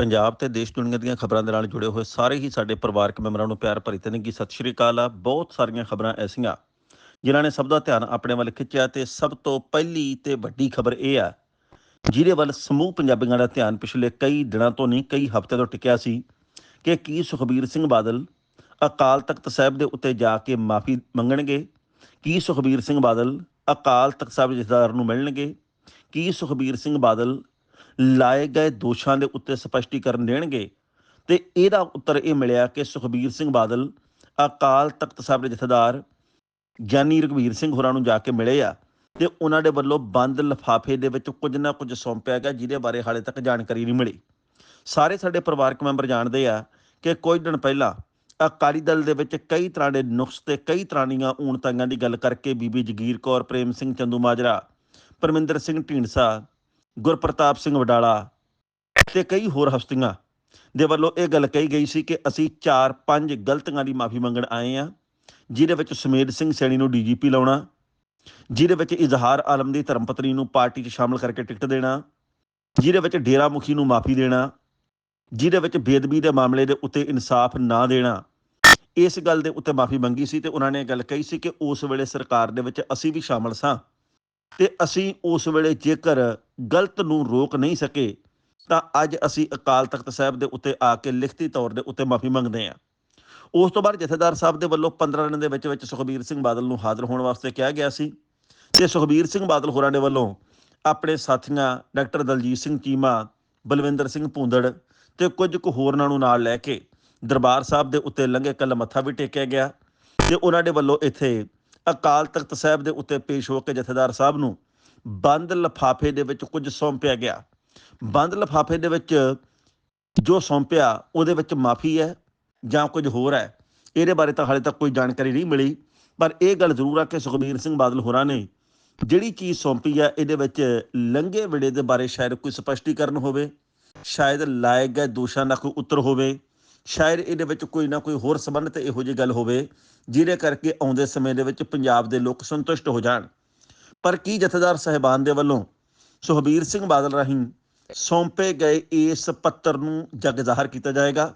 ਪੰਜਾਬ ਤੇ ਦੇਸ਼ ਦੁਨੀਆ ਦੀਆਂ ਖਬਰਾਂ ਦੇ ਨਾਲ ਜੁੜੇ ਹੋਏ ਸਾਰੇ ਹੀ ਸਾਡੇ ਪਰਿਵਾਰਕ ਮੈਂਬਰਾਂ ਨੂੰ ਪਿਆਰ ਭਰੀ ਤਨਗੀ ਸਤਿ ਸ਼੍ਰੀ ਅਕਾਲ ਆ। ਬਹੁਤ ਸਾਰੀਆਂ ਖਬਰਾਂ ਐਸੀਆਂ ਜਿਨ੍ਹਾਂ ਨੇ ਸਭ ਦਾ ਧਿਆਨ ਆਪਣੇ ਵੱਲ ਖਿੱਚਿਆ ਤੇ ਸਭ ਤੋਂ ਪਹਿਲੀ ਤੇ ਵੱਡੀ ਖਬਰ ਇਹ ਆ, ਜਿਹਦੇ ਵੱਲ ਸਮੂਹ ਪੰਜਾਬੀਆਂ ਦਾ ਧਿਆਨ ਪਿਛਲੇ ਕਈ ਦਿਨਾਂ ਤੋਂ ਨਹੀਂ, ਕਈ ਹਫ਼ਤੇ ਤੋਂ ਟਿਕਿਆ ਸੀ ਕਿ ਕੀ ਸੁਖਬੀਰ ਸਿੰਘ ਬਾਦਲ ਅਕਾਲ ਤਖਤ ਸਾਹਿਬ ਦੇ ਉੱਤੇ ਜਾ ਕੇ ਮਾਫੀ ਮੰਗਣਗੇ, ਕੀ ਸੁਖਬੀਰ ਸਿੰਘ ਬਾਦਲ ਅਕਾਲ ਤਖਤ ਸਾਹਿਬ ਜਥੇਦਾਰ ਨੂੰ ਮਿਲਣਗੇ, ਕੀ ਸੁਖਬੀਰ ਸਿੰਘ ਬਾਦਲ ਲਾਏ ਗਏ ਦੋਸ਼ਾਂ ਦੇ ਉੱਤੇ ਸਪਸ਼ਟੀਕਰਨ ਦੇਣਗੇ। ਤੇ ਇਹਦਾ ਉੱਤਰ ਇਹ ਮਿਲਿਆ ਕਿ ਸੁਖਬੀਰ ਸਿੰਘ ਬਾਦਲ, ਅਕਾਲ ਤਖਤ ਸਾਹਿਬ ਦੇ ਜਥੇਦਾਰ ਗਿਆਨੀ ਰਘਵੀਰ ਸਿੰਘ ਹੋਰਾਂ ਨੂੰ ਜਾ ਕੇ ਮਿਲੇ ਆ ਤੇ ਉਹਨਾਂ ਦੇ ਵੱਲੋਂ ਬੰਦ ਲਿਫਾਫੇ ਦੇ ਵਿੱਚ ਕੁਝ ਨਾ ਕੁਝ ਸੌਂਪਿਆ ਗਿਆ, ਜਿਹਦੇ ਬਾਰੇ ਹਾਲੇ ਤੱਕ ਜਾਣਕਾਰੀ ਨਹੀਂ ਮਿਲੀ। ਸਾਰੇ ਸਾਡੇ ਪਰਿਵਾਰਕ ਮੈਂਬਰ ਜਾਣਦੇ ਆ ਕਿ ਕੁਝ ਦਿਨ ਪਹਿਲਾਂ ਅਕਾਲੀ ਦਲ ਦੇ ਵਿੱਚ ਕਈ ਤਰ੍ਹਾਂ ਦੇ ਨੁਕਸ ਤੇ ਕਈ ਤਰ੍ਹਾਂ ਦੀਆਂ ਊਣਤਾਈਆਂ ਦੀ ਗੱਲ ਕਰਕੇ ਬੀਬੀ ਜਗੀਰ ਕੌਰ, ਪ੍ਰੇਮ ਸਿੰਘ ਚੰਦੂ ਮਾਜਰਾ, ਪਰਮਿੰਦਰ ਸਿੰਘ ਢੀਂਡਸਾ ਗੁਰਪ੍ਰਤਾਪ ਸਿੰਘ ਵਡਾਲਾ ਤੇ ਕਈ ਹੋਰ ਹਸਤੀਆਂ ਦੇ ਵੱਲੋਂ ਇਹ ਗੱਲ ਕਹੀ ਗਈ ਸੀ ਕਿ ਅਸੀਂ 4-5 ਗਲਤੀਆਂ ਦੀ ਮਾਫੀ ਮੰਗਣ ਆਏ ਆ ਜਿਹਦੇ ਵਿੱਚ ਸੁਮੇਧ ਸਿੰਘ ਸੈਣੀ ਨੂੰ ਡੀਜੀਪੀ ਲਾਉਣਾ, ਜਿਹਦੇ ਵਿੱਚ ਇਜ਼ਹਾਰ ਆਲਮ ਦੀ ਧਰਮਪਤਨੀ ਨੂੰ ਪਾਰਟੀ 'ਚ ਸ਼ਾਮਲ ਕਰਕੇ ਟਿਕਟ ਦੇਣਾ, ਜਿਹਦੇ ਵਿੱਚ ਡੇਰਾ ਮੁਖੀ ਨੂੰ ਮਾਫੀ ਦੇਣਾ, ਜਿਹਦੇ ਵਿੱਚ ਬੇਦਬੀ ਦੇ ਮਾਮਲੇ ਦੇ ਉੱਤੇ ਇਨਸਾਫ ਨਾ ਦੇਣਾ, ਇਸ ਗੱਲ ਦੇ ਉੱਤੇ ਮਾਫੀ ਮੰਗੀ ਸੀ ਤੇ ਉਹਨਾਂ ਨੇ ਇਹ ਗੱਲ ਕਹੀ ਸੀ ਕਿ ਉਸ ਵੇਲੇ ਸਰਕਾਰ ਦੇ ਵਿੱਚ ਅਸੀਂ ਵੀ ਸ਼ਾਮਲ ਸਾਂ। ਤੇ ਅਸੀਂ ਉਸ ਵੇਲੇ ਜੇਕਰ ਗਲਤ ਨੂੰ ਰੋਕ ਨਹੀਂ ਸਕੇ, ਤਾਂ ਅੱਜ ਅਸੀਂ ਅਕਾਲ ਤਖਤ ਸਾਹਿਬ ਦੇ ਉੱਤੇ ਆ ਕੇ ਲਿਖਤੀ ਤੌਰ ਦੇ ਉੱਤੇ ਮਾਫੀ ਮੰਗਦੇ ਹਾਂ। ਉਸ ਤੋਂ ਬਾਅਦ ਜਥੇਦਾਰ ਸਾਹਿਬ ਦੇ ਵੱਲੋਂ 15 ਦਿਨ ਦੇ ਵਿੱਚ ਵਿੱਚ ਸੁਖਬੀਰ ਸਿੰਘ ਬਾਦਲ ਨੂੰ ਹਾਜ਼ਰ ਹੋਣ ਵਾਸਤੇ ਕਿਹਾ ਗਿਆ ਸੀ। ਤੇ ਸੁਖਬੀਰ ਸਿੰਘ ਬਾਦਲ ਹੋਰਾਂ ਦੇ ਵੱਲੋਂ ਆਪਣੇ ਸਾਥੀਆਂ ਡਾਕਟਰ ਦਲਜੀਤ ਸਿੰਘ ਚੀਮਾ, ਬਲਵਿੰਦਰ ਸਿੰਘ ਭੂੰਦੜ ਤੇ ਕੁਝ ਕੁ ਹੋਰਨਾਂ ਨੂੰ ਨਾਲ ਲੈ ਕੇ ਦਰਬਾਰ ਸਾਹਿਬ ਦੇ ਉੱਤੇ ਲੰਘੇ ਕੱਲ ਮੱਥਾ ਵੀ ਟੇਕਿਆ ਗਿਆ। ਤੇ ਉਹਨਾਂ ਦੇ ਵੱਲੋਂ ਇੱਥੇ ਅਕਾਲ ਤਖਤ ਸਾਹਿਬ ਦੇ ਉੱਤੇ ਪੇਸ਼ ਹੋ ਕੇ ਜਥੇਦਾਰ ਸਾਹਿਬ ਨੂੰ ਬੰਦ ਲਫਾਫੇ ਦੇ ਵਿੱਚ ਕੁਝ ਸੌਂਪਿਆ ਗਿਆ। ਬੰਦ ਲਫਾਫੇ ਦੇ ਵਿੱਚ ਜੋ ਸੌਂਪਿਆ, ਉਹਦੇ ਵਿੱਚ ਮਾਫੀ ਹੈ ਜਾਂ ਕੁਝ ਹੋਰ ਹੈ? ਇਹਦੇ ਬਾਰੇ ਤਾਂ ਹਾਲੇ ਤੱਕ ਕੋਈ ਜਾਣਕਾਰੀ ਨਹੀਂ ਮਿਲੀ। ਪਰ ਇਹ ਗੱਲ ਜ਼ਰੂਰ ਆ ਕਿ ਸੁਖਬੀਰ ਸਿੰਘ ਬਾਦਲ ਹੋਰਾਂ ਨੇ ਜਿਹੜੀ ਚੀਜ਼ ਸੌਂਪੀ ਆ ਇਹਦੇ ਵਿੱਚ ਲੰਘੇ ਵਿੜੇ ਦੇ ਬਾਰੇ ਸ਼ਾਇਦ ਕੋਈ ਸਪਸ਼ਟੀਕਰਨ ਹੋਵੇ, ਸ਼ਾਇਦ ਲਾਏ ਗਏ ਦੋਸ਼ਾਂ ਦਾ ਕੋਈ ਉੱਤਰ ਹੋਵੇ। ਸ਼ਾਇਦ ਇਹਦੇ ਵਿੱਚ ਕੋਈ ਨਾ ਕੋਈ ਹੋਰ ਸੰਬੰਧਿਤ ਇਹੋ ਜਿਹੀ ਗੱਲ ਹੋਵੇ, ਜਿਹਦੇ ਕਰਕੇ ਆਉਂਦੇ ਸਮੇਂ ਦੇ ਵਿੱਚ ਪੰਜਾਬ ਦੇ ਲੋਕ ਸੰਤੁਸ਼ਟ ਹੋ ਜਾਣ। ਪਰ ਕੀ ਜਥੇਦਾਰ ਸਹਿਬਾਨ ਦੇ ਵੱਲੋਂ ਸੁਖਬੀਰ ਸਿੰਘ ਬਾਦਲ ਰਾਹੀਂ ਸੌਂਪੇ ਗਏ ਇਸ ਪੱਤਰ ਨੂੰ ਜਗ ਜ਼ਾਹਰ ਕੀਤਾ ਜਾਏਗਾ?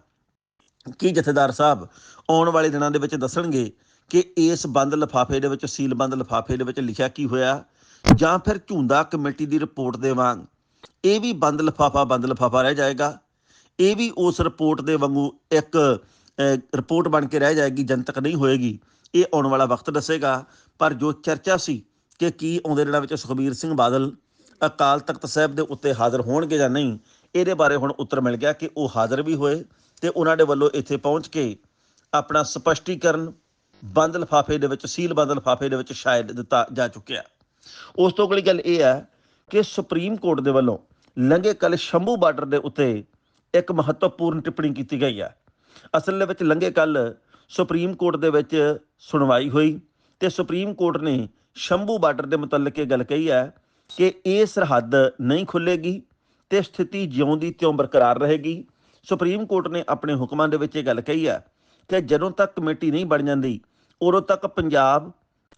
ਕੀ ਜਥੇਦਾਰ ਸਾਹਿਬ ਆਉਣ ਵਾਲੇ ਦਿਨਾਂ ਦੇ ਵਿੱਚ ਦੱਸਣਗੇ ਕਿ ਇਸ ਬੰਦ ਲਿਫਾਫੇ ਦੇ ਵਿੱਚ ਸੀਲਬੰਦ ਲਿਫਾਫੇ ਦੇ ਵਿੱਚ ਲਿਖਿਆ ਕੀ ਹੋਇਆ? ਜਾਂ ਫਿਰ ਝੁੰਦਾ ਕਮੇਟੀ ਦੀ ਰਿਪੋਰਟ ਦੇ ਵਾਂਗ ਇਹ ਵੀ ਬੰਦ ਲਿਫਾਫਾ ਬੰਦ ਲਿਫਾਫਾ ਰਹਿ ਜਾਏਗਾ। ਇਹ ਵੀ ਉਸ ਰਿਪੋਰਟ ਦੇ ਵਾਂਗੂ ਇੱਕ ਰਿਪੋਰਟ ਬਣ ਕੇ ਰਹਿ ਜਾਏਗੀ, ਜਨਤਕ ਨਹੀਂ ਹੋਏਗੀ। ਇਹ ਆਉਣ ਵਾਲਾ ਵਕਤ ਦੱਸੇਗਾ। ਪਰ ਜੋ ਚਰਚਾ ਸੀ ਕਿ ਕੀ ਆਉਂਦੇ ਦਿਨਾਂ ਵਿੱਚ ਸੁਖਬੀਰ ਸਿੰਘ ਬਾਦਲ ਅਕਾਲ ਤਖਤ ਸਾਹਿਬ ਦੇ ਉੱਤੇ ਹਾਜ਼ਰ ਹੋਣਗੇ ਜਾਂ ਨਹੀਂ, ਇਹਦੇ ਬਾਰੇ ਹੁਣ ਉੱਤਰ ਮਿਲ ਗਿਆ ਕਿ ਉਹ ਹਾਜ਼ਰ ਵੀ ਹੋਏ ਤੇ ਉਹਨਾਂ ਦੇ ਵੱਲੋਂ ਇੱਥੇ ਪਹੁੰਚ ਕੇ ਆਪਣਾ ਸਪਸ਼ਟੀਕਰਨ ਬੰਦ ਲਿਫਾਫੇ ਦੇ ਵਿੱਚ, ਸੀਲ ਬੰਦ ਲਿਫਾਫੇ ਦੇ ਵਿੱਚ ਸ਼ਾਇਦ ਦਿੱਤਾ ਜਾ ਚੁੱਕਿਆ। ਉਸ ਤੋਂ ਅਗਲੀ ਗੱਲ ਇਹ ਹੈ ਕਿ ਸੁਪਰੀਮ ਕੋਰਟ ਦੇ ਵੱਲੋਂ ਲੰਘੇ ਕੱਲ ਸ਼ੰਭੂ ਬਾਰਡਰ ਦੇ ਉੱਤੇ ਇੱਕ ਮਹੱਤਵਪੂਰਨ ਟਿੱਪਣੀ ਕੀਤੀ ਗਈ ਹੈ। ਅਸਲ ਦੇ ਵਿੱਚ ਲੰਘੇ ਕੱਲ ਸੁਪਰੀਮ ਕੋਰਟ ਦੇ ਵਿੱਚ ਸੁਣਵਾਈ ਹੋਈ ਤੇ ਸੁਪਰੀਮ ਕੋਰਟ ਨੇ ਸ਼ੰਭੂ ਬਾਰਡਰ ਦੇ ਮੁਤਲਕ ਇਹ ਗੱਲ ਕਹੀ ਹੈ ਕਿ ਇਹ ਸਰਹੱਦ ਨਹੀਂ ਖੁੱਲੇਗੀ ਤੇ ਸਥਿਤੀ ਜਿਉਂ ਦੀ ਤਿਉਂ ਬਰਕਰਾਰ ਰਹੇਗੀ। ਸੁਪਰੀਮ ਕੋਰਟ ਨੇ ਆਪਣੇ ਹੁਕਮਾਂ ਦੇ ਵਿੱਚ ਇਹ ਗੱਲ ਕਹੀ ਹੈ ਕਿ ਜਦੋਂ ਤੱਕ ਕਮੇਟੀ ਨਹੀਂ ਬਣ ਜਾਂਦੀ, ਉਦੋਂ ਤੱਕ ਪੰਜਾਬ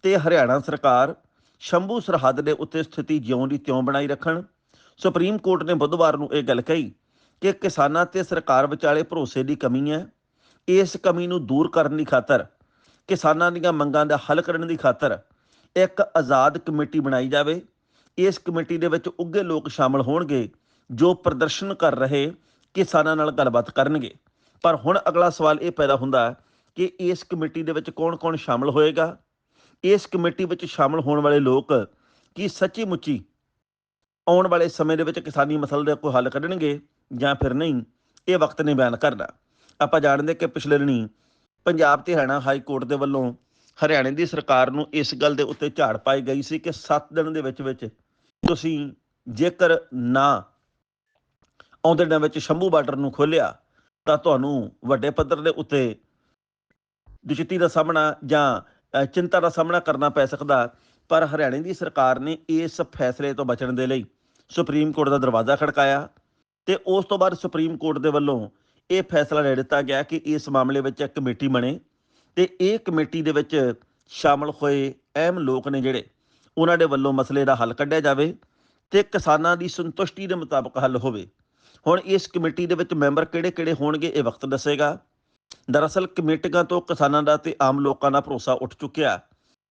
ਤੇ ਹਰਿਆਣਾ ਸਰਕਾਰ ਸ਼ੰਭੂ ਸਰਹੱਦ ਦੇ ਉੱਤੇ ਸਥਿਤੀ ਜਿਉਂ ਦੀ ਤਿਉਂ ਬਣਾਈ ਰੱਖਣ। ਸੁਪਰੀਮ ਕੋਰਟ ਨੇ ਬੁੱਧਵਾਰ ਨੂੰ ਇਹ ਗੱਲ ਕਹੀ ਕਿ ਕਿਸਾਨਾਂ ਤੇ ਸਰਕਾਰ ਵਿਚਾਲੇ ਭਰੋਸੇ ਦੀ ਕਮੀ ਹੈ। ਇਸ ਕਮੀ ਨੂੰ ਦੂਰ ਕਰਨ ਦੀ ਖਾਤਰ, ਕਿਸਾਨਾਂ ਦੀਆਂ ਮੰਗਾਂ ਦਾ ਹੱਲ ਕਰਨ ਦੀ ਖਾਤਰ ਇੱਕ ਆਜ਼ਾਦ ਕਮੇਟੀ ਬਣਾਈ ਜਾਵੇ। ਇਸ ਕਮੇਟੀ ਦੇ ਵਿੱਚ ਉੱਗੇ ਲੋਕ ਸ਼ਾਮਲ ਹੋਣਗੇ, ਜੋ ਪ੍ਰਦਰਸ਼ਨ ਕਰ ਰਹੇ ਕਿਸਾਨਾਂ ਨਾਲ ਗੱਲਬਾਤ ਕਰਨਗੇ। ਪਰ ਹੁਣ ਅਗਲਾ ਸਵਾਲ ਇਹ ਪੈਦਾ ਹੁੰਦਾ ਕਿ ਇਸ ਕਮੇਟੀ ਦੇ ਵਿੱਚ ਕੌਣ-ਕੌਣ ਸ਼ਾਮਲ ਹੋਏਗਾ? ਇਸ ਕਮੇਟੀ ਵਿੱਚ ਸ਼ਾਮਲ ਹੋਣ ਵਾਲੇ ਲੋਕ ਕੀ ਸੱਚੀ ਮੁੱਚੀ ਆਉਣ ਵਾਲੇ ਸਮੇਂ ਦੇ ਵਿੱਚ ਕਿਸਾਨੀ ਮਸਲੇ ਦਾ ਕੋਈ ਹੱਲ ਕੱਢਣਗੇ? ਜਾਂ ਫਿਰ ਨਹੀਂ, ਇਹ ਵਕਤ ਨੇ ਬਿਆਨ ਕਰਨਾ ਆਪਾਂ ਜਾਣਦੇ ਕਿ ਪਿਛਲੇ ਦਿਨੀ ਪੰਜਾਬ ਤੇ ਹਰਿਆਣਾ ਹਾਈ ਕੋਰਟ ਦੇ ਵੱਲੋਂ ਹਰਿਆਣੇ ਦੀ ਸਰਕਾਰ ਨੂੰ ਇਸ ਗੱਲ ਦੇ ਉੱਤੇ ਝਾੜ ਪਾਈ ਗਈ ਸੀ ਕਿ 7 ਦਿਨ ਦੇ ਵਿੱਚ ਵਿੱਚ ਤੁਸੀਂ ਜੇਕਰ ਨਾ ਆਉਂਦੇ ਦਿਨਾਂ ਵਿੱਚ ਸ਼ੰਭੂ ਬਾਰਡਰ ਨੂੰ ਖੋਲਿਆ ਤਾਂ ਤੁਹਾਨੂੰ ਵੱਡੇ ਪੱਧਰ ਦੇ ਉੱਤੇ ਦੁਚਿੱਤੀ ਦਾ ਸਾਹਮਣਾ ਜਾਂ ਚਿੰਤਾ ਦਾ ਸਾਹਮਣਾ ਕਰਨਾ ਪੈ ਸਕਦਾ, ਪਰ ਹਰਿਆਣੇ ਦੀ ਸਰਕਾਰ ਨੇ ਇਸ ਫੈਸਲੇ ਤੋਂ ਬਚਣ ਦੇ ਲਈ ਸੁਪਰੀਮ ਕੋਰਟ ਦਾ ਦਰਵਾਜ਼ਾ ਖੜਕਾਇਆ। ਤੇ ਉਸ ਤੋਂ ਬਾਅਦ ਸੁਪਰੀਮ ਕੋਰਟ ਦੇ ਵੱਲੋਂ ਇਹ ਫੈਸਲਾ ਲੈ ਦਿੱਤਾ ਗਿਆ ਕਿ ਇਸ ਮਾਮਲੇ ਵਿੱਚ ਇੱਕ ਕਮੇਟੀ ਬਣੇ ਤੇ ਇਹ ਕਮੇਟੀ ਦੇ ਵਿੱਚ ਸ਼ਾਮਲ ਹੋਏ ਅਹਿਮ ਲੋਕ ਨੇ ਜਿਹੜੇ, ਉਹਨਾਂ ਦੇ ਵੱਲੋਂ ਮਸਲੇ ਦਾ ਹੱਲ ਕੱਢਿਆ ਜਾਵੇ ਤੇ ਕਿਸਾਨਾਂ ਦੀ ਸੰਤੁਸ਼ਟੀ ਦੇ ਮੁਤਾਬਕ ਹੱਲ ਹੋਵੇ। ਹੁਣ ਇਸ ਕਮੇਟੀ ਦੇ ਵਿੱਚ ਮੈਂਬਰ ਕਿਹੜੇ-ਕਿਹੜੇ ਹੋਣਗੇ ਇਹ ਵਕਤ ਦੱਸੇਗਾ। ਦਰਅਸਲ ਕਮੇਟੀਆਂ ਤੋਂ ਕਿਸਾਨਾਂ ਦਾ ਤੇ ਆਮ ਲੋਕਾਂ ਦਾ ਭਰੋਸਾ ਉੱਠ ਚੁੱਕਿਆ,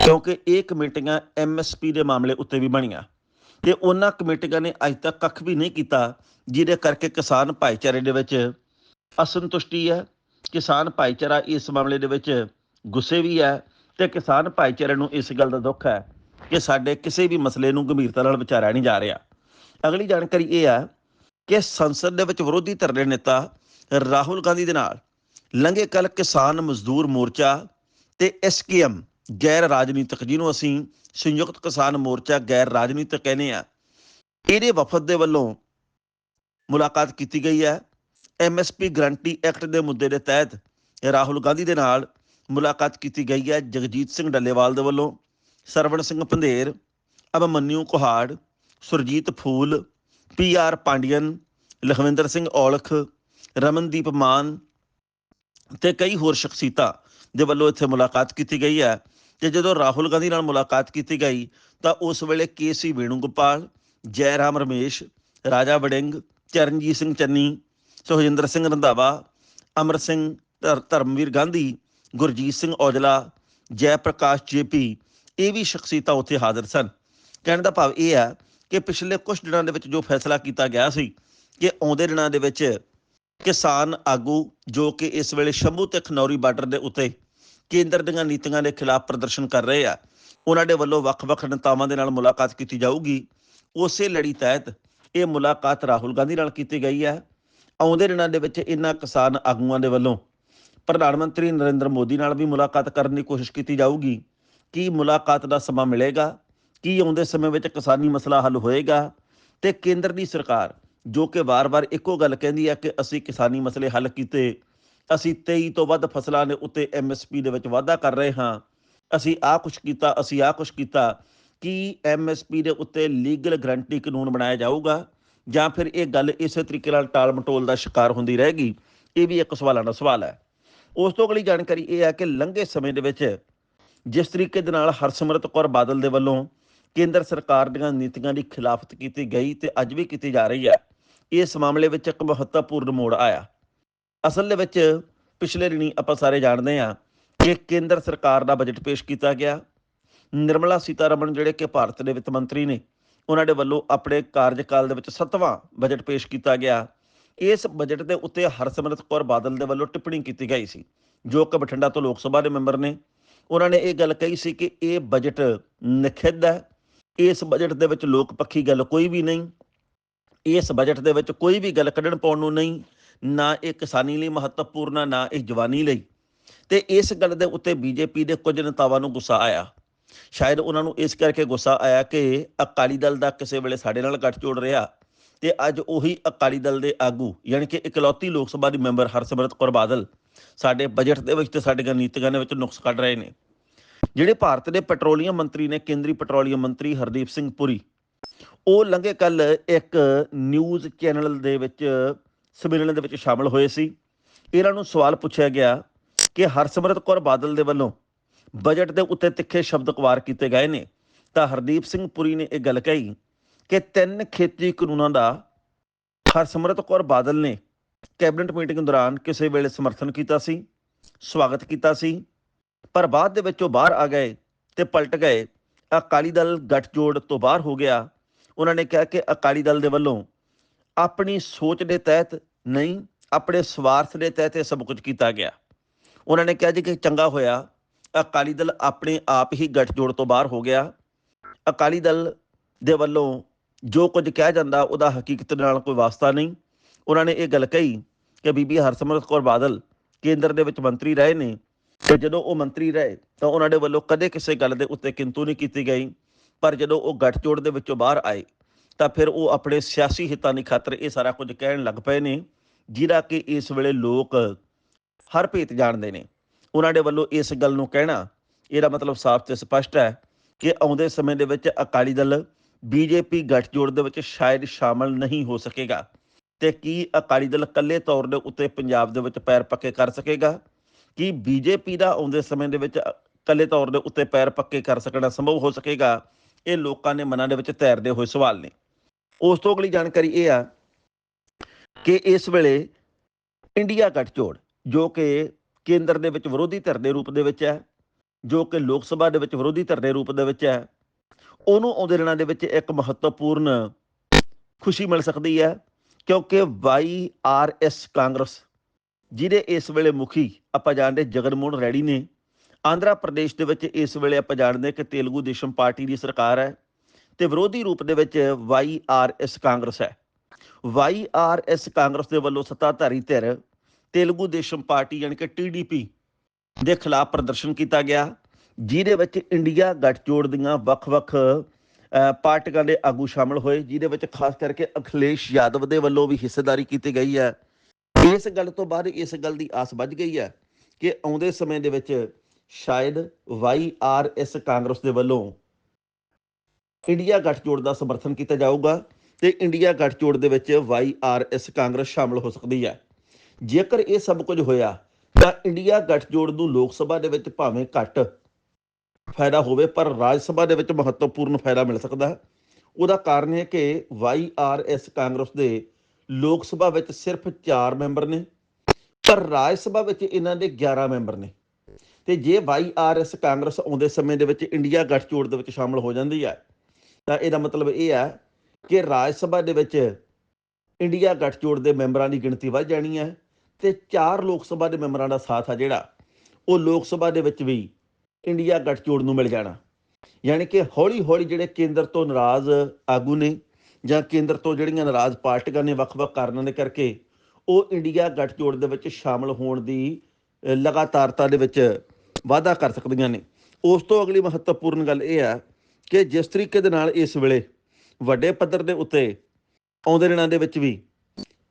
ਕਿਉਂਕਿ ਇਹ ਕਮੇਟੀਆਂ ਐਮਐਸਪੀ ਦੇ ਮਾਮਲੇ ਉੱਤੇ ਵੀ ਬਣੀਆਂ। ਤੇ ਉਹਨਾਂ ਕਮੇਟੀਆਂ ਨੇ ਅੱਜ ਤੱਕ ਕੱਖ ਵੀ ਨਹੀਂ ਕੀਤਾ ਜਿਹਦੇ ਕਰਕੇ ਕਿਸਾਨ ਭਾਈਚਾਰੇ ਦੇ ਵਿੱਚ ਅਸੰਤੁਸ਼ਟੀ ਹੈ, ਕਿਸਾਨ ਭਾਈਚਾਰਾ ਇਸ ਮਾਮਲੇ ਦੇ ਵਿੱਚ ਗੁੱਸੇ ਵੀ ਹੈ ਤੇ ਕਿਸਾਨ ਭਾਈਚਾਰੇ ਨੂੰ ਇਸ ਗੱਲ ਦਾ ਦੁੱਖ ਹੈ ਕਿ ਸਾਡੇ ਕਿਸੇ ਵੀ ਮਸਲੇ ਨੂੰ ਗੰਭੀਰਤਾ ਨਾਲ ਵਿਚਾਰਿਆ ਨਹੀਂ ਜਾ ਰਿਹਾ। ਅਗਲੀ ਜਾਣਕਾਰੀ ਇਹ ਹੈ ਕਿ ਸੰਸਦ ਦੇ ਵਿੱਚ ਵਿਰੋਧੀ ਧਿਰ ਦੇ ਨੇਤਾ ਰਾਹੁਲ ਗਾਂਧੀ ਦੇ ਨਾਲ ਲੰਘੇ ਕੱਲ ਕਿਸਾਨ ਮਜ਼ਦੂਰ ਮੋਰਚਾ ਤੇ ਐਸਕੇਐਮ ਗੈਰ ਰਾਜਨੀਤਿਕ, ਜਿਹਨੂੰ ਅਸੀਂ ਸੰਯੁਕਤ ਕਿਸਾਨ ਮੋਰਚਾ ਗੈਰ ਰਾਜਨੀਤਿਕ ਕਹਿੰਦੇ ਆ, ਇਹਦੇ ਵਫਦ ਦੇ ਵੱਲੋਂ ਮੁਲਾਕਾਤ ਕੀਤੀ ਗਈ ਹੈ। ਐਮਐਸਪੀ ਗਰੰਟੀ ਐਕਟ ਦੇ ਮੁੱਦੇ ਦੇ ਤਹਿਤ ਰਾਹੁਲ ਗਾਂਧੀ ਦੇ ਨਾਲ ਮੁਲਾਕਾਤ ਕੀਤੀ ਗਈ ਹੈ ਜਗਜੀਤ ਸਿੰਘ ਡੱਲੇਵਾਲ ਦੇ ਵੱਲੋਂ। ਸਰਵਣ ਸਿੰਘ ਪੰਧੇਰ ਅਭਮਨਿਊ ਕੁਹਾੜ, ਸੁਰਜੀਤ ਫੂਲ, ਪੀ ਆਰ ਪਾਂਡੀਅਨ, ਲਖਵਿੰਦਰ ਸਿੰਘ ਔਲਖ, ਰਮਨਦੀਪ ਮਾਨ ਤੇ ਕਈ ਹੋਰ ਸ਼ਖਸੀਅਤਾਂ ਦੇ ਵੱਲੋਂ ਇੱਥੇ ਮੁਲਾਕਾਤ ਕੀਤੀ ਗਈ ਹੈ। ਤੇ ਜਦੋਂ ਰਾਹੁਲ ਗਾਂਧੀ ਨਾਲ ਮੁਲਾਕਾਤ ਕੀਤੀ ਗਈ, ਤਾਂ ਉਸ ਵੇਲੇ ਕੇਸੀ ਵੇਣੂਗੋਪਾਲ, ਜੈ ਰਾਮ ਰਮੇਸ਼, ਰਾਜਾ ਵੜਿੰਗ, ਚਰਨਜੀਤ ਸਿੰਘ ਚੰਨੀ, ਸੁਖਜਿੰਦਰ ਸਿੰਘ ਰੰਧਾਵਾ, ਅਮਰ ਸਿੰਘ ਧਰ- ਧਰਮਵੀਰ ਗਾਂਧੀ, ਗੁਰਜੀਤ ਸਿੰਘ ਔਜਲਾ ਜੈ ਪ੍ਰਕਾਸ਼ ਜੇਪੀ ਇਹ ਵੀ ਸ਼ਖਸੀਅਤਾਂ ਉੱਥੇ ਹਾਜ਼ਰ ਸਨ। ਕਹਿਣ ਦਾ ਭਾਵ ਇਹ ਆ ਕਿ ਪਿਛਲੇ ਕੁਝ ਦਿਨਾਂ ਦੇ ਵਿੱਚ ਜੋ ਫੈਸਲਾ ਕੀਤਾ ਗਿਆ ਸੀ ਕਿ ਆਉਂਦੇ ਦਿਨਾਂ ਦੇ ਵਿੱਚ ਕਿਸਾਨ ਆਗੂ ਜੋ ਕਿ ਇਸ ਵੇਲੇ ਸ਼ੰਭੂ ਤੇ ਖਨੌਰੀ ਬਾਰਡਰ ਦੇ ਉੱਤੇ ਕੇਂਦਰ ਦੀਆਂ ਨੀਤੀਆਂ ਦੇ ਖਿਲਾਫ ਪ੍ਰਦਰਸ਼ਨ ਕਰ ਰਹੇ ਆ। ਉਹਨਾਂ ਦੇ ਵੱਲੋਂ ਵੱਖ-ਵੱਖ ਨੇਤਾਵਾਂ ਦੇ ਨਾਲ ਮੁਲਾਕਾਤ ਕੀਤੀ ਜਾਊਗੀ। ਉਸੇ ਲੜੀ ਤਹਿਤ ਇਹ ਮੁਲਾਕਾਤ ਰਾਹੁਲ ਗਾਂਧੀ ਨਾਲ ਕੀਤੀ ਗਈ ਹੈ। ਆਉਂਦੇ ਦਿਨਾਂ ਦੇ ਵਿੱਚ ਇਹਨਾਂ ਕਿਸਾਨ ਆਗੂਆਂ ਦੇ ਵੱਲੋਂ ਪ੍ਰਧਾਨ ਮੰਤਰੀ ਨਰਿੰਦਰ ਮੋਦੀ ਨਾਲ ਵੀ ਮੁਲਾਕਾਤ ਕਰਨ ਦੀ ਕੋਸ਼ਿਸ਼ ਕੀਤੀ ਜਾਊਗੀ। ਕੀ ਮੁਲਾਕਾਤ ਦਾ ਸਮਾਂ ਮਿਲੇਗਾ? ਕੀ ਆਉਂਦੇ ਸਮੇਂ ਵਿੱਚ ਕਿਸਾਨੀ ਮਸਲਾ ਹੱਲ ਹੋਏਗਾ? ਤੇ ਕੇਂਦਰ ਦੀ ਸਰਕਾਰ, ਜੋ ਕਿ ਵਾਰ-ਵਾਰ ਇੱਕੋ ਗੱਲ ਕਹਿੰਦੀ ਹੈ ਕਿ ਅਸੀਂ ਕਿਸਾਨੀ ਮਸਲੇ ਹੱਲ ਕੀਤੇ ਅਸੀਂ 23 ਤੋਂ ਵੱਧ ਫਸਲਾਂ ਦੇ ਉੱਤੇ ਐਮਐਸਪੀ ਦੇ ਵਿੱਚ ਵਾਧਾ ਕਰ ਰਹੇ ਹਾਂ। ਅਸੀਂ ਆਹ ਕੁਝ ਕੀਤਾ, ਅਸੀਂ ਆਹ ਕੁਝ ਕੀਤਾ। ਕੀ ਐਮਐਸਪੀ ਦੇ ਉੱਤੇ ਲੀਗਲ ਗਰੰਟੀ ਕਾਨੂੰਨ ਬਣਾਇਆ ਜਾਊਗਾ? ਜਾਂ ਫਿਰ ਇਹ ਗੱਲ ਇਸੇ ਤਰੀਕੇ ਨਾਲ ਟਾਲ ਮਟੋਲ ਦਾ ਸ਼ਿਕਾਰ ਹੁੰਦੀ ਰਹੇਗੀ? ਇਹ ਵੀ ਇੱਕ ਸਵਾਲਾਂ ਦਾ ਸਵਾਲ ਹੈ। ਉਸ ਤੋਂ ਅਗਲੀ ਜਾਣਕਾਰੀ ਇਹ ਹੈ ਕਿ ਲੰਘੇ ਸਮੇਂ ਦੇ ਵਿੱਚ ਜਿਸ ਤਰੀਕੇ ਦੇ ਨਾਲ ਹਰਸਿਮਰਤ ਕੌਰ ਬਾਦਲ ਦੇ ਵੱਲੋਂ ਕੇਂਦਰ ਸਰਕਾਰ ਦੀਆਂ ਨੀਤੀਆਂ ਦੀ ਖਿਲਾਫਤ ਕੀਤੀ ਗਈ ਤੇ ਅੱਜ ਵੀ ਕੀਤੀ ਜਾ ਰਹੀ ਹੈ, ਇਸ ਮਾਮਲੇ ਵਿੱਚ ਇੱਕ ਮਹੱਤਵਪੂਰਨ ਮੋੜ ਆਇਆ। ਅਸਲ ਦੇ ਵਿੱਚ ਪਿਛਲੇ ਦਿਨੀ ਆਪਾਂ ਸਾਰੇ ਜਾਣਦੇ ਹਾਂ ਕਿ ਕੇਂਦਰ ਸਰਕਾਰ ਦਾ ਬਜਟ ਪੇਸ਼ ਕੀਤਾ ਗਿਆ। ਨਿਰਮਲਾ ਸੀਤਾਰਮਨ ਜਿਹੜੇ ਕਿ ਭਾਰਤ ਦੇ ਵਿੱਤ ਮੰਤਰੀ ਨੇ, ਉਹਨਾਂ ਦੇ ਵੱਲੋਂ ਆਪਣੇ ਕਾਰਜਕਾਲ ਦੇ ਵਿੱਚ ਸੱਤਵਾਂ ਬਜਟ ਪੇਸ਼ ਕੀਤਾ ਗਿਆ। ਇਸ ਬਜਟ ਦੇ ਉੱਤੇ ਹਰਸਿਮਰਤ ਕੌਰ ਬਾਦਲ ਦੇ ਵੱਲੋਂ ਟਿੱਪਣੀ ਕੀਤੀ ਗਈ ਸੀ, ਜੋ ਕਿ ਬਠਿੰਡਾ ਤੋਂ ਲੋਕ ਸਭਾ ਦੇ ਮੈਂਬਰ ਨੇ। ਉਹਨਾਂ ਨੇ ਇਹ ਗੱਲ ਕਹੀ ਸੀ ਕਿ ਇਹ ਬਜਟ ਨਖਿੱਧ ਹੈ। ਇਸ ਬਜਟ ਦੇ ਵਿੱਚ ਲੋਕ ਪੱਖੀ ਗੱਲ ਕੋਈ ਵੀ ਨਹੀਂ। ਇਸ ਬਜਟ ਦੇ ਵਿੱਚ ਕੋਈ ਵੀ ਗੱਲ ਕੱਢਣ ਪਾਉਣ ਨੂੰ ਨਹੀਂ। ਨਾ ਇਹ ਕਿਸਾਨੀ ਲਈ ਮਹੱਤਵਪੂਰਨ ਆ, ਨਾ ਇਹ ਜਵਾਨੀ ਲਈ। ਤੇ ਇਸ ਗੱਲ ਦੇ ਉੱਤੇ ਬੀਜੇਪੀ ਦੇ ਕੁਝ ਨੇਤਾਵਾਂ ਨੂੰ ਗੁੱਸਾ ਆਇਆ। ਸ਼ਾਇਦ ਉਹਨਾਂ ਨੂੰ ਇਸ ਕਰਕੇ ਗੁੱਸਾ ਆਇਆ ਕਿ ਅਕਾਲੀ ਦਲ ਦਾ ਕਿਸੇ ਵੇਲੇ ਸਾਡੇ ਨਾਲ ਗੱਠਜੋੜ ਰਿਹਾ ਤੇ ਅੱਜ ਉਹੀ ਅਕਾਲੀ ਦਲ ਦੇ ਆਗੂ, ਯਾਨੀ ਕਿ ਇਕਲੌਤੀ ਲੋਕ ਸਭਾ ਦੀ ਮੈਂਬਰ ਹਰਸਿਮਰਤ ਕੌਰ ਬਾਦਲ ਸਾਡੇ ਬਜਟ ਦੇ ਵਿੱਚ ਤੇ ਸਾਡੀਆਂ ਨੀਤੀਆਂ ਦੇ ਵਿੱਚ ਨੁਕਸ ਕੱਢ ਰਹੇ ਨੇ। ਜਿਹੜੇ ਭਾਰਤ ਦੇ ਪੈਟਰੋਲੀਅਮ ਮੰਤਰੀ ਨੇ, ਕੇਂਦਰੀ ਪੈਟਰੋਲੀਅਮ ਮੰਤਰੀ ਹਰਦੀਪ ਸਿੰਘ ਪੁਰੀ, ਉਹ ਲੰਘੇ ਕੱਲ ਇੱਕ ਨਿਊਜ਼ ਚੈਨਲ ਦੇ ਵਿੱਚ ਸੰਮੇਲਨ ਦੇ ਵਿੱਚ ਸ਼ਾਮਲ ਹੋਏ ਸੀ। ਇਹਨਾਂ ਨੂੰ ਸਵਾਲ ਪੁੱਛਿਆ ਗਿਆ ਕਿ ਹਰਸਿਮਰਤ ਕੌਰ ਬਾਦਲ ਦੇ ਵੱਲੋਂ ਬਜਟ ਦੇ ਉੱਤੇ ਤਿੱਖੇ ਸ਼ਬਦ ਸ਼ਬਦਕਵਾਰ ਕੀਤੇ ਗਏ ਨੇ। ਤਾਂ ਹਰਦੀਪ ਸਿੰਘ ਪੁਰੀ ਨੇ ਇਹ ਗੱਲ ਕਹੀ ਕਿ ਤਿੰਨ ਖੇਤੀ ਕਾਨੂੰਨਾਂ ਦਾ ਹਰਸਿਮਰਤ ਕੌਰ ਬਾਦਲ ਨੇ ਕੈਬਨਿਟ ਮੀਟਿੰਗ ਦੌਰਾਨ ਕਿਸੇ ਵੇਲੇ ਸਮਰਥਨ ਕੀਤਾ ਸੀ, ਸਵਾਗਤ ਕੀਤਾ ਸੀ, ਪਰ ਬਾਅਦ ਦੇ ਵਿੱਚ ਉਹ ਬਾਹਰ ਆ ਗਏ ਤੇ ਪਲਟ ਗਏ। ਅਕਾਲੀ ਦਲ ਗੱਠਜੋੜ ਤੋਂ ਬਾਹਰ ਹੋ ਗਿਆ। ਉਹਨਾਂ ਨੇ ਕਿਹਾ ਕਿ ਅਕਾਲੀ ਦਲ ਦੇ ਵੱਲੋਂ ਆਪਣੀ ਸੋਚ ਦੇ ਤਹਿਤ ਨਹੀਂ, ਆਪਣੇ ਸਵਾਰਥ ਦੇ ਤਹਿਤ ਇਹ ਸਭ ਕੁਝ ਕੀਤਾ ਗਿਆ। ਉਹਨਾਂ ਨੇ ਕਿਹਾ ਜੀ ਕਿ ਚੰਗਾ ਹੋਇਆ। ਅਕਾਲੀ ਦਲ ਆਪਣੇ ਆਪ ਹੀ ਗੱਠਜੋੜ ਤੋਂ ਬਾਹਰ ਹੋ ਗਿਆ। ਅਕਾਲੀ ਦਲ ਦੇ ਵੱਲੋਂ ਜੋ ਕੁਝ ਕਿਹਾ ਜਾਂਦਾ, ਉਹਦਾ ਹਕੀਕਤ ਨਾਲ ਕੋਈ ਵਾਸਤਾ ਨਹੀਂ। ਉਹਨਾਂ ਨੇ ਇਹ ਗੱਲ ਕਹੀ ਕਿ ਬੀਬੀ ਹਰਸਿਮਰਤ ਕੌਰ ਬਾਦਲ ਕੇਂਦਰ ਦੇ ਵਿੱਚ ਮੰਤਰੀ ਰਹੇ ਨੇ ਤੇ ਜਦੋਂ ਉਹ ਮੰਤਰੀ ਰਹੇ, ਤਾਂ ਉਹਨਾਂ ਦੇ ਵੱਲੋਂ ਕਦੇ ਕਿਸੇ ਗੱਲ ਦੇ ਉੱਤੇ ਕਿੰਤੂ ਨਹੀਂ ਕੀਤੀ ਗਈ। ਪਰ ਜਦੋਂ ਉਹ ਗੱਠਜੋੜ ਦੇ ਵਿੱਚੋਂ ਬਾਹਰ ਆਏ ਤਾਂ ਫਿਰ ਉਹ ਆਪਣੇ ਸਿਆਸੀ ਹਿੱਤਾਂ ਦੀ ਖਾਤਰ ਇਹ ਸਾਰਾ ਕੁਝ ਕਹਿਣ ਲੱਗ ਪਏ ਨੇ, ਜਿਹੜਾ ਕਿ ਇਸ ਵੇਲੇ ਲੋਕ ਹਰ ਭੇਤ ਜਾਣਦੇ ਨੇ। ਉਹਨਾਂ ਦੇ ਵੱਲੋਂ ਇਸ ਗੱਲ ਨੂੰ ਕਹਿਣਾ, ਇਹਦਾ ਮਤਲਬ ਸਾਫ਼ ਤੇ ਸਪਸ਼ਟ ਹੈ ਕਿ ਆਉਂਦੇ ਸਮੇਂ ਦੇ ਵਿੱਚ ਅਕਾਲੀ ਦਲ ਬੀਜੇਪੀ ਗੱਠਜੋੜ ਦੇ ਵਿੱਚ ਸ਼ਾਇਦ ਸ਼ਾਮਲ ਨਹੀਂ ਹੋ ਸਕੇਗਾ ਤੇ ਕੀ ਅਕਾਲੀ ਦਲ ਇਕੱਲੇ ਤੌਰ ਦੇ ਉੱਤੇ ਪੰਜਾਬ ਦੇ ਵਿੱਚ ਪੈਰ ਪੱਕੇ ਕਰ ਸਕੇਗਾ? ਕੀ ਬੀਜੇਪੀ ਦਾ ਆਉਂਦੇ ਸਮੇਂ ਦੇ ਵਿੱਚ ਇਕੱਲੇ ਤੌਰ ਦੇ ਉੱਤੇ ਪੈਰ ਪੱਕੇ ਕਰ ਸਕਣਾ ਸੰਭਵ ਹੋ ਸਕੇਗਾ? ਇਹ ਲੋਕਾਂ ਦੇ ਮਨਾਂ ਦੇ ਵਿੱਚ ਤੈਰਦੇ ਹੋਏ ਸਵਾਲ ਨੇ। ਉਸ ਤੋਂ ਅਗਲੀ ਜਾਣਕਾਰੀ ਇਹ ਆ ਕਿ ਇਸ ਵੇਲੇ ਇੰਡੀਆ ਗੱਠਜੋੜ ਜੋ ਕਿ ਕੇਂਦਰ ਦੇ ਵਿੱਚ ਵਿਰੋਧੀ ਧਿਰ ਦੇ ਰੂਪ ਦੇ ਵਿੱਚ ਹੈ, ਜੋ ਕਿ ਲੋਕ ਸਭਾ ਦੇ ਵਿੱਚ ਵਿਰੋਧੀ ਧਿਰ ਦੇ ਰੂਪ ਦੇ ਵਿੱਚ ਹੈ, ਉਹਨੂੰ ਆਉਂਦੇ ਦਿਨਾਂ ਦੇ ਵਿੱਚ ਇੱਕ ਮਹੱਤਵਪੂਰਨ ਖੁਸ਼ੀ ਮਿਲ ਸਕਦੀ ਹੈ, ਕਿਉਂਕਿ ਵਾਈ ਆਰ ਐਸ ਕਾਂਗਰਸ, ਜਿਹਦੇ ਇਸ ਵੇਲੇ ਮੁਖੀ ਆਪਾਂ ਜਾਣਦੇ ਜਗਨਮੋਹਨ ਰੈਡੀ ਨੇ, ਆਂਧਰਾ ਪ੍ਰਦੇਸ਼ ਦੇ ਵਿੱਚ ਇਸ ਵੇਲੇ ਆਪਾਂ ਜਾਣਦੇ ਕਿ ਤੇਲਗੂ ਦੇਸ਼ਮ ਪਾਰਟੀ ਦੀ ਸਰਕਾਰ ਹੈ ਤੇ ਵਿਰੋਧੀ ਰੂਪ ਦੇ ਵਿੱਚ ਵਾਈ ਆਰ ਐਸ ਕਾਂਗਰਸ ਹੈ। ਵਾਈ ਆਰ ਐਸ ਕਾਂਗਰਸ ਦੇ ਵੱਲੋਂ ਸੱਤਾਧਾਰੀ ਧਿਰ ਤੇਲਗੂ ਦੇਸ਼ਮ ਪਾਰਟੀ ਯਾਨੀ ਕਿ ਟੀਡੀਪੀ ਦੇ ਖਿਲਾਫ ਪ੍ਰਦਰਸ਼ਨ ਕੀਤਾ ਗਿਆ, ਜਿਹਦੇ ਵਿੱਚ ਇੰਡੀਆ ਗੱਠਜੋੜ ਦੀਆਂ ਵੱਖ-ਵੱਖ ਪਾਰਟੀਆਂ ਦੇ ਆਗੂ ਸ਼ਾਮਲ ਹੋਏ, ਜਿਹਦੇ ਵਿੱਚ ਖਾਸ ਕਰਕੇ ਅਖਿਲੇਸ਼ ਯਾਦਵ ਦੇ ਵੱਲੋਂ ਵੀ ਹਿੱਸੇਦਾਰੀ ਕੀਤੀ ਗਈ ਹੈ। ਇਸ ਗੱਲ ਤੋਂ ਬਾਅਦ ਇਸ ਗੱਲ ਦੀ ਆਸ ਵੱਜ ਗਈ ਹੈ ਕਿ ਆਉਂਦੇ ਸਮੇਂ ਦੇ ਵਿੱਚ ਸ਼ਾਇਦ ਵਾਈ ਆਰ ਐਸ ਕਾਂਗਰਸ ਦੇ ਵੱਲੋਂ ਇੰਡੀਆ ਗੱਠਜੋੜ ਦਾ ਸਮਰਥਨ ਕੀਤਾ ਜਾਊਗਾ ਤੇ ਇੰਡੀਆ ਗੱਠਜੋੜ ਦੇ ਵਿੱਚ ਵਾਈ ਆਰ ਐਸ ਕਾਂਗਰਸ ਸ਼ਾਮਲ ਹੋ ਸਕਦੀ ਹੈ। ਜੇਕਰ ਇਹ ਸਭ ਕੁਝ ਹੋਇਆ, ਤਾਂ ਇੰਡੀਆ ਗੱਠਜੋੜ ਨੂੰ ਲੋਕ ਸਭਾ ਦੇ ਵਿੱਚ ਭਾਵੇਂ ਘੱਟ ਫਾਇਦਾ ਹੋਵੇ, ਪਰ ਰਾਜ ਸਭਾ ਦੇ ਵਿੱਚ ਮਹੱਤਵਪੂਰਨ ਫਾਇਦਾ ਮਿਲ ਸਕਦਾ ਹੈ। ਉਹਦਾ ਕਾਰਨ ਇਹ ਕਿ ਵਾਈ ਆਰ ਐਸ ਕਾਂਗਰਸ ਦੇ ਲੋਕ ਸਭਾ ਵਿੱਚ ਸਿਰਫ 4 ਮੈਂਬਰ ਨੇ, ਪਰ ਰਾਜ ਸਭਾ ਵਿੱਚ ਇਹਨਾਂ ਦੇ 11 ਮੈਂਬਰ ਨੇ। ਤੇ ਜੇ ਵਾਈ ਆਰ ਐਸ ਕਾਂਗਰਸ ਆਉਂਦੇ ਸਮੇਂ ਦੇ ਵਿੱਚ ਇੰਡੀਆ ਗੱਠਜੋੜ ਦੇ ਵਿੱਚ ਸ਼ਾਮਲ ਹੋ ਜਾਂਦੀ ਹੈ ਤਾਂ ਇਹਦਾ ਮਤਲਬ ਇਹ ਹੈ ਕਿ ਰਾਜ ਸਭਾ ਦੇ ਵਿੱਚ ਇੰਡੀਆ ਗੱਠਜੋੜ ਦੇ ਮੈਂਬਰਾਂ ਦੀ ਗਿਣਤੀ ਵੱਧ ਜਾਣੀ ਹੈ ਤੇ ਚਾਰ ਲੋਕ ਸਭਾ ਦੇ ਮੈਂਬਰਾਂ ਦਾ ਸਾਥ ਆ ਜਿਹੜਾ, ਉਹ ਲੋਕ ਸਭਾ ਦੇ ਵਿੱਚ ਵੀ ਇੰਡੀਆ ਗੱਠਜੋੜ ਨੂੰ ਮਿਲ ਜਾਣਾ। ਯਾਨੀ ਕਿ ਹੌਲੀ ਹੌਲੀ ਜਿਹੜੇ ਕੇਂਦਰ ਤੋਂ ਨਾਰਾਜ਼ ਆਗੂ ਨੇ ਜਾਂ ਕੇਂਦਰ ਤੋਂ ਜਿਹੜੀਆਂ ਨਾਰਾਜ਼ ਪਾਰਟੀਆਂ ਨੇ ਵੱਖ-ਵੱਖ ਕਾਰਨਾਂ ਦੇ ਕਰਕੇ, ਉਹ ਇੰਡੀਆ ਗੱਠਜੋੜ ਦੇ ਵਿੱਚ ਸ਼ਾਮਲ ਹੋਣ ਦੀ ਲਗਾਤਾਰਤਾ ਦੇ ਵਿੱਚ ਵਾਅਦਾ ਕਰ ਸਕਦੀਆਂ ਨੇ। ਉਸ ਤੋਂ ਅਗਲੀ ਮਹੱਤਵਪੂਰਨ ਗੱਲ ਇਹ ਹੈ ਕਿ ਜਿਸ ਤਰੀਕੇ ਦੇ ਨਾਲ ਇਸ ਵੇਲੇ ਵੱਡੇ ਪੱਧਰ ਦੇ ਉੱਤੇ ਆਉਂਦੇ ਦਿਨਾਂ ਦੇ ਵਿੱਚ ਵੀ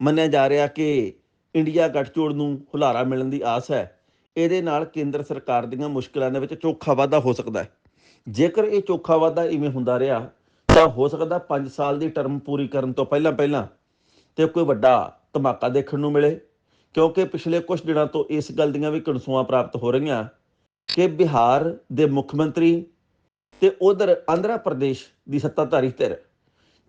ਮੰਨਿਆ ਜਾ ਰਿਹਾ ਕਿ ਇੰਡੀਆ ਗੱਠਜੋੜ ਨੂੰ ਹੁਲਾਰਾ ਮਿਲਣ ਦੀ ਆਸ ਹੈ, ਇਹਦੇ ਨਾਲ ਕੇਂਦਰ ਸਰਕਾਰ ਦੀਆਂ ਮੁਸ਼ਕਲਾਂ ਦੇ ਵਿੱਚ ਚੋਖਾ ਵਾਧਾ ਹੋ ਸਕਦਾ ਹੈ। ਜੇਕਰ ਇਹ ਚੋਖਾ ਵਾਧਾ ਇਵੇਂ ਹੁੰਦਾ ਰਿਹਾ, ਤਾਂ ਹੋ ਸਕਦਾ 5 ਸਾਲ ਦੀ ਟਰਮ ਪੂਰੀ ਕਰਨ ਤੋਂ ਪਹਿਲਾਂ ਪਹਿਲਾਂ ਤੇ ਕੋਈ ਵੱਡਾ ਧਮਾਕਾ ਦੇਖਣ ਨੂੰ ਮਿਲੇ, ਕਿਉਂਕਿ ਪਿਛਲੇ ਕੁਝ ਦਿਨਾਂ ਤੋਂ ਇਸ ਗੱਲ ਦੀਆਂ ਵੀ ਕਣਸੂਆਂ ਪ੍ਰਾਪਤ ਹੋ ਰਹੀਆਂ ਕਿ ਬਿਹਾਰ ਦੇ ਮੁੱਖ ਮੰਤਰੀ ਤੇ ਉਧਰ ਆਂਧਰਾ ਪ੍ਰਦੇਸ਼ ਦੀ ਸੱਤਾਧਾਰੀ ਧਿਰ,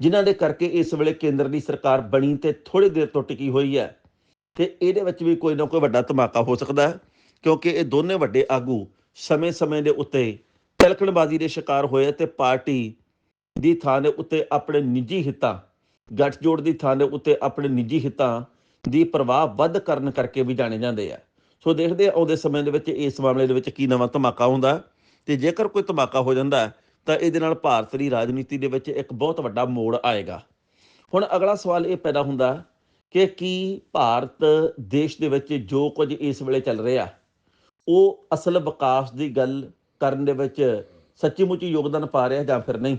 ਜਿਨ੍ਹਾਂ ਦੇ ਕਰਕੇ ਇਸ ਵੇਲੇ ਕੇਂਦਰ ਦੀ ਸਰਕਾਰ ਬਣੀ ਤੇ ਥੋੜੀ ਦੇਰ ਤੋਂ ਟਿਕੀ ਹੋਈ ਹੈ। ਤੇ ਇਹਦੇ ਵਿੱਚ ਵੀ ਕੋਈ ਨਾ ਕੋਈ ਵੱਡਾ ਧਮਾਕਾ ਹੋ ਸਕਦਾ ਹੈ, ਕਿਉਂਕਿ ਇਹ ਦੋਨੇ ਵੱਡੇ ਆਗੂ ਸਮੇਂ-ਸਮੇਂ ਦੇ ਉੱਤੇ ਤਿਲਕਣਬਾਜ਼ੀ ਦੇ ਸ਼ਿਕਾਰ ਹੋਏ ਤੇ ਪਾਰਟੀ ਦੀ ਥਾਂ ਦੇ ਉੱਤੇ ਆਪਣੇ ਨਿੱਜੀ ਹਿੱਤਾਂ, ਗੱਠਜੋੜ ਦੀ ਥਾਂ ਦੇ ਉੱਤੇ ਆਪਣੇ ਨਿੱਜੀ ਹਿੱਤਾਂ ਦੀ ਪ੍ਰਵਾਹ ਵੱਧ ਕਰਨ ਕਰਕੇ ਵੀ ਜਾਣੇ ਜਾਂਦੇ ਆ। ਸੋ ਦੇਖਦੇ ਆ ਆਉਂਦੇ ਸਮੇਂ ਦੇ ਵਿੱਚ ਇਸ ਮਾਮਲੇ ਦੇ ਵਿੱਚ ਕੀ ਨਵਾਂ ਧਮਾਕਾ ਹੁੰਦਾ। ਤੇ ਜੇਕਰ ਕੋਈ ਧਮਾਕਾ ਹੋ ਜਾਂਦਾ ਤਾਂ ਇਹਦੇ ਨਾਲ ਭਾਰਤ ਦੀ ਰਾਜਨੀਤੀ ਦੇ ਵਿੱਚ ਇੱਕ ਬਹੁਤ ਵੱਡਾ ਮੋੜ ਆਏਗਾ। ਹੁਣ ਅਗਲਾ ਸਵਾਲ ਇਹ ਪੈਦਾ ਹੁੰਦਾ ਕਿ ਕੀ ਭਾਰਤ ਦੇਸ਼ ਦੇ ਵਿੱਚ ਜੋ ਕੁਝ ਇਸ ਵੇਲੇ ਚੱਲ ਰਿਹਾ, ਉਹ ਅਸਲ ਵਿਕਾਸ ਦੀ ਗੱਲ ਕਰਨ ਦੇ ਵਿੱਚ ਸੱਚੀ ਮੁੱਚੀ ਯੋਗਦਾਨ ਪਾ ਰਿਹਾ ਜਾਂ ਫਿਰ ਨਹੀਂ?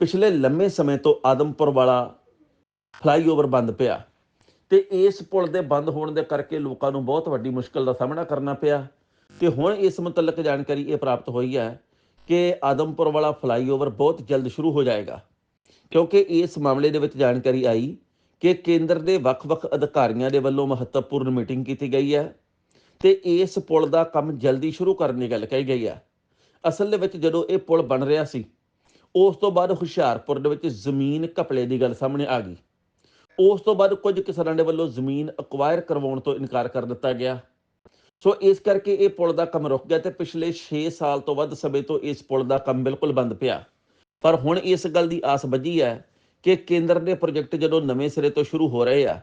ਪਿਛਲੇ ਲੰਮੇ ਸਮੇਂ ਤੋਂ ਆਦਮਪੁਰ ਵਾਲਾ ਫਲਾਈਓਵਰ ਬੰਦ ਪਿਆ ਤੇ ਇਸ ਪੁਲ ਦੇ ਬੰਦ ਹੋਣ ਦੇ ਕਰਕੇ ਲੋਕਾਂ ਨੂੰ ਬਹੁਤ ਵੱਡੀ ਮੁਸ਼ਕਲ ਦਾ ਸਾਹਮਣਾ ਕਰਨਾ ਪਿਆ। ਤੇ ਹੁਣ ਇਸ ਮੁਤਲਕ ਜਾਣਕਾਰੀ ਇਹ ਪ੍ਰਾਪਤ ਹੋਈ ਹੈ ਕਿ ਆਦਮਪੁਰ ਵਾਲਾ ਫਲਾਈਓਵਰ ਬਹੁਤ ਜਲਦ ਸ਼ੁਰੂ ਹੋ ਜਾਏਗਾ, ਕਿਉਂਕਿ ਇਸ ਮਾਮਲੇ ਦੇ ਵਿੱਚ ਜਾਣਕਾਰੀ ਆਈ ਕਿ ਕੇਂਦਰ ਦੇ ਵੱਖ-ਵੱਖ ਅਧਿਕਾਰੀਆਂ ਦੇ ਵੱਲੋਂ ਮਹੱਤਵਪੂਰਨ ਮੀਟਿੰਗ ਕੀਤੀ ਗਈ ਹੈ ਤੇ ਇਸ ਪੁਲ ਦਾ ਕੰਮ ਜਲਦੀ ਸ਼ੁਰੂ ਕਰਨ ਦੀ ਗੱਲ ਕਹੀ ਗਈ ਹੈ। ਅਸਲ ਦੇ ਵਿੱਚ ਜਦੋਂ ਇਹ ਪੁਲ ਬਣ ਰਿਹਾ ਸੀ, ਉਸ ਤੋਂ ਬਾਅਦ ਹੁਸ਼ਿਆਰਪੁਰ ਦੇ ਵਿੱਚ ਜ਼ਮੀਨ ਘਪਲੇ ਦੀ ਗੱਲ ਸਾਹਮਣੇ ਆ ਗਈ। ਉਸ ਤੋਂ ਬਾਅਦ ਕੁਝ ਕਿਸਾਨਾਂ ਦੇ ਵੱਲੋਂ ਜ਼ਮੀਨ ਅਕਵਾਇਰ ਕਰਵਾਉਣ ਤੋਂ ਇਨਕਾਰ ਕਰ ਦਿੱਤਾ ਗਿਆ। ਸੋ ਇਸ ਕਰਕੇ ਇਹ ਪੁਲ ਦਾ ਕੰਮ ਰੁਕ ਗਿਆ ਤੇ ਪਿਛਲੇ 6 ਸਾਲ ਤੋਂ ਵੱਧ ਸਮੇਂ ਤੋਂ ਇਸ ਪੁਲ ਦਾ ਕੰਮ ਬਿਲਕੁਲ ਬੰਦ ਪਿਆ। ਪਰ ਹੁਣ ਇਸ ਗੱਲ ਦੀ ਆਸ ਬੱਝੀ ਹੈ ਕਿ ਕੇਂਦਰ ਦੇ ਪ੍ਰੋਜੈਕਟ ਜਦੋਂ ਨਵੇਂ ਸਿਰੇ ਤੋਂ ਸ਼ੁਰੂ ਹੋ ਰਹੇ ਆ,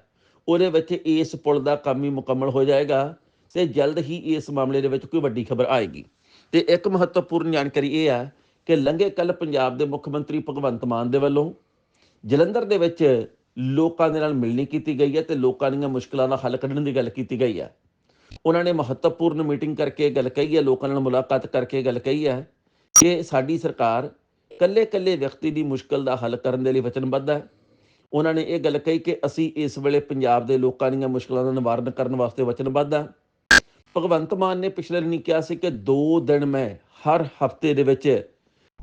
ਉਹਦੇ ਵਿੱਚ ਇਸ ਪੁਲ ਦਾ ਕੰਮ ਹੀ ਮੁਕੰਮਲ ਹੋ ਜਾਏਗਾ ਤੇ ਜਲਦ ਹੀ ਇਸ ਮਾਮਲੇ ਦੇ ਵਿੱਚ ਕੋਈ ਵੱਡੀ ਖਬਰ ਆਏਗੀ। ਤੇ ਇੱਕ ਮਹੱਤਵਪੂਰਨ ਜਾਣਕਾਰੀ ਇਹ ਆ ਕਿ ਲੰਘੇ ਕੱਲ ਪੰਜਾਬ ਦੇ ਮੁੱਖ ਮੰਤਰੀ ਭਗਵੰਤ ਮਾਨ ਦੇ ਵੱਲੋਂ ਜਲੰਧਰ ਦੇ ਵਿੱਚ ਲੋਕਾਂ ਦੇ ਨਾਲ ਮਿਲਣੀ ਕੀਤੀ ਗਈ ਹੈ ਤੇ ਲੋਕਾਂ ਦੀਆਂ ਮੁਸ਼ਕਲਾਂ ਦਾ ਹੱਲ ਕੱਢਣ ਦੀ ਗੱਲ ਕੀਤੀ ਗਈ ਹੈ। ਉਹਨਾਂ ਨੇ ਮਹੱਤਵਪੂਰਨ ਮੀਟਿੰਗ ਕਰਕੇ ਗੱਲ ਕਹੀ ਹੈ, ਲੋਕਾਂ ਨਾਲ ਮੁਲਾਕਾਤ ਕਰਕੇ ਗੱਲ ਕਹੀ ਹੈ ਕਿ ਸਾਡੀ ਸਰਕਾਰ ਕੱਲੇ-ਕੱਲੇ ਵਿਅਕਤੀ ਦੀ ਮੁਸ਼ਕਲ ਦਾ ਹੱਲ ਕਰਨ ਦੇ ਲਈ ਵਚਨਬੱਧ ਹੈ। ਉਹਨਾਂ ਨੇ ਇਹ ਗੱਲ ਕਹੀ ਕਿ ਅਸੀਂ ਇਸ ਵੇਲੇ ਪੰਜਾਬ ਦੇ ਲੋਕਾਂ ਦੀਆਂ ਮੁਸ਼ਕਲਾਂ ਦਾ ਨਿਵਾਰਨ ਕਰਨ ਵਾਸਤੇ ਵਚਨਬੱਧ ਹਾਂ। ਭਗਵੰਤ ਮਾਨ ਨੇ ਪਿਛਲੇ ਦਿਨੀ ਕਿਹਾ ਸੀ ਕਿ 2 ਦਿਨ ਮੈਂ ਹਰ ਹਫ਼ਤੇ ਦੇ ਵਿੱਚ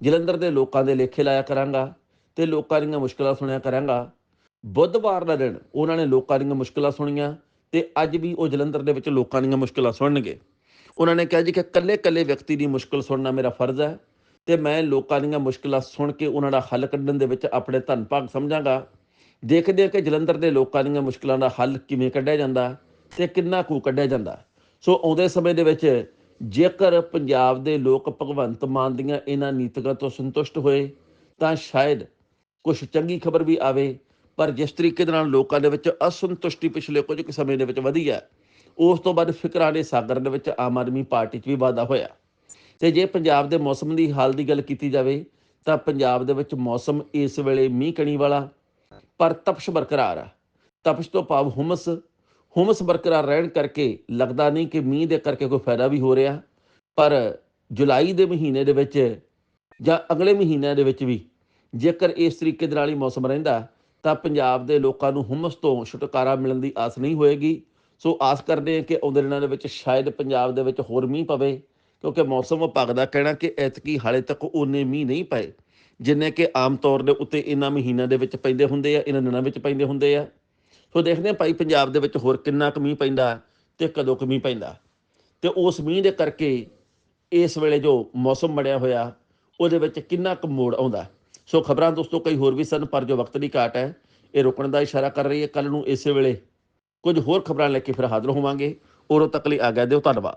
ਜਲੰਧਰ ਦੇ ਲੋਕਾਂ ਦੇ ਲੇਖੇ ਲਾਇਆ ਕਰਾਂਗਾ ਤੇ ਲੋਕਾਂ ਦੀਆਂ ਮੁਸ਼ਕਲਾਂ ਸੁਣਿਆ ਕਰਾਂਗਾ। ਬੁੱਧਵਾਰ ਦਾ ਦਿਨ ਉਹਨਾਂ ਨੇ ਲੋਕਾਂ ਦੀਆਂ ਮੁਸ਼ਕਲਾਂ ਸੁਣੀਆਂ। ਤੇ ਅੱਜ ਵੀ ਉਹ ਜਲੰਧਰ ਦੇ ਵਿੱਚ ਲੋਕਾਂ ਦੀਆਂ ਮੁਸ਼ਕਲਾਂ ਸੁਣਨਗੇ। ਉਹਨਾਂ ਨੇ ਕਿਹਾ ਜੀ ਕਿ ਕੱਲੇ-ਕੱਲੇ ਵਿਅਕਤੀ ਦੀ ਮੁਸ਼ਕਲ ਸੁਣਨਾ ਮੇਰਾ ਫਰਜ਼ ਹੈ ਤੇ ਮੈਂ ਲੋਕਾਂ ਦੀਆਂ ਮੁਸ਼ਕਲਾਂ ਸੁਣ ਕੇ ਉਹਨਾਂ ਦਾ ਹੱਲ ਕੱਢਣ ਦੇ ਵਿੱਚ ਆਪਣੇ ਧੰਨ ਭਾਗ ਸਮਝਾਂਗਾ। ਦੇਖਦੇ ਹਾਂ ਕਿ ਜਲੰਧਰ ਦੇ ਲੋਕਾਂ ਦੀਆਂ ਮੁਸ਼ਕਲਾਂ ਦਾ ਹੱਲ ਕਿਵੇਂ ਕੱਢਿਆ ਜਾਂਦਾ ਤੇ ਕਿੰਨਾ ਕੁ ਕੱਢਿਆ ਜਾਂਦਾ। ਸੋ ਆਉਂਦੇ ਸਮੇਂ ਦੇ ਵਿੱਚ ਜੇਕਰ ਪੰਜਾਬ ਦੇ ਲੋਕ ਭਗਵੰਤ ਮਾਨ ਦੀਆਂ ਇਹਨਾਂ ਨੀਤੀਆਂ ਤੋਂ ਸੰਤੁਸ਼ਟ ਹੋਏ, ਤਾਂ ਸ਼ਾਇਦ ਕੁਝ ਚੰਗੀ ਖਬਰ ਵੀ ਆਵੇ ਪਰ ਜਿਸ ਤਰੀਕੇ ਦੇ ਨਾਲ ਲੋਕਾਂ ਦੇ ਵਿੱਚ ਅਸੰਤੁਸ਼ਟੀ ਪਿਛਲੇ ਕੁਝ ਕੁ ਸਮੇਂ ਦੇ ਵਿੱਚ ਵਧੀ ਹੈ, ਉਸ ਤੋਂ ਬਾਅਦ ਫਿਕਰਾਂ ਦੇ ਸਾਗਰ ਦੇ ਵਿੱਚ ਆਮ ਆਦਮੀ ਪਾਰਟੀ 'ਚ ਵੀ ਵਾਧਾ ਹੋਇਆ। ਤੇ ਜੇ ਪੰਜਾਬ ਦੇ ਮੌਸਮ ਦੀ ਹਾਲ ਦੀ ਗੱਲ ਕੀਤੀ ਜਾਵੇ, ਤਾਂ ਪੰਜਾਬ ਦੇ ਵਿੱਚ ਮੌਸਮ ਇਸ ਵੇਲੇ ਮੀਂਹ ਕਣੀ ਵਾਲਾ, ਪਰ ਤਪਸ਼ ਬਰਕਰਾਰ ਆ। ਤਪਸ਼ ਤੋਂ ਭਾਵ ਹੁਮਸ ਹੁਮਸ ਬਰਕਰਾਰ ਰਹਿਣ ਕਰਕੇ ਲੱਗਦਾ ਨਹੀਂ ਕਿ ਮੀਂਹ ਦੇ ਕਰਕੇ ਕੋਈ ਫਾਇਦਾ ਵੀ ਹੋ ਰਿਹਾ। ਪਰ ਜੁਲਾਈ ਦੇ ਮਹੀਨੇ ਦੇ ਵਿੱਚ ਜਾਂ ਅਗਲੇ ਮਹੀਨਿਆਂ ਦੇ ਵਿੱਚ ਵੀ ਜੇਕਰ ਇਸ ਤਰੀਕੇ ਦੇ ਨਾਲ ਹੀ ਮੌਸਮ ਰਹਿੰਦਾ ਤਾਂ ਪੰਜਾਬ ਦੇ ਲੋਕਾਂ ਨੂੰ ਹੁਮਸ ਤੋਂ ਛੁਟਕਾਰਾ ਮਿਲਣ ਦੀ ਆਸ ਨਹੀਂ ਹੋਏਗੀ। ਸੋ ਆਸ ਕਰਦੇ ਹਾਂ ਕਿ ਆਉਂਦੇ ਦਿਨਾਂ ਦੇ ਵਿੱਚ ਸ਼ਾਇਦ ਪੰਜਾਬ ਦੇ ਵਿੱਚ ਹੋਰ ਮੀਂਹ ਪਵੇ, ਕਿਉਂਕਿ ਮੌਸਮ ਵਿਭਾਗ ਦਾ ਕਹਿਣਾ ਕਿ ਐਤਕੀ ਹਾਲੇ ਤੱਕ ਉਹਨੇ ਮੀਂਹ ਨਹੀਂ ਪਏ, ਜਿੰਨੇ ਕਿ ਆਮ ਤੌਰ ਦੇ ਉੱਤੇ ਇਹਨਾਂ ਮਹੀਨਿਆਂ ਦੇ ਵਿੱਚ ਪੈਂਦੇ ਹੁੰਦੇ ਆ ਇਹਨਾਂ ਦਿਨਾਂ ਵਿੱਚ ਪੈਂਦੇ ਹੁੰਦੇ ਆ। ਸੋ ਦੇਖਦੇ ਹਾਂ ਭਾਈ ਪੰਜਾਬ ਦੇ ਵਿੱਚ ਹੋਰ ਕਿੰਨਾ ਕੁ ਮੀਂਹ ਪੈਂਦਾ ਤੇ ਕਦੋਂ ਕੁ ਮੀਂਹ ਪੈਂਦਾ। ਤੇ ਉਸ ਮੀਂਹ ਦੇ ਕਰਕੇ ਇਸ ਵੇਲੇ ਜੋ ਮੌਸਮ ਬਣਿਆ ਹੋਇਆ, ਉਹਦੇ ਵਿੱਚ ਕਿੰਨਾ ਕੁ ਮੋੜ ਆਉਂਦਾ। ਸੋ ਖਬਰਾਂ ਦੋਸਤੋ ਕਈ ਹੋਰ ਵੀ ਸਨ, ਪਰ ਜੋ ਵਕਤ ਦੀ ਘਾਟ ਹੈ, ਇਹ ਰੁਕਣ ਦਾ ਇਸ਼ਾਰਾ ਕਰ ਰਹੀ ਹੈ। ਕੱਲ ਨੂੰ ਇਸੇ ਵੇਲੇ ਕੁਝ ਹੋਰ ਖਬਰਾਂ ਲੈ ਕੇ ਫਿਰ ਹਾਜ਼ਰ ਹੋਵਾਂਗੇ। ਉਦੋਂ ਤੱਕ ਲਈ ਆਗਿਆ ਦਿਓ, ਧੰਨਵਾਦ।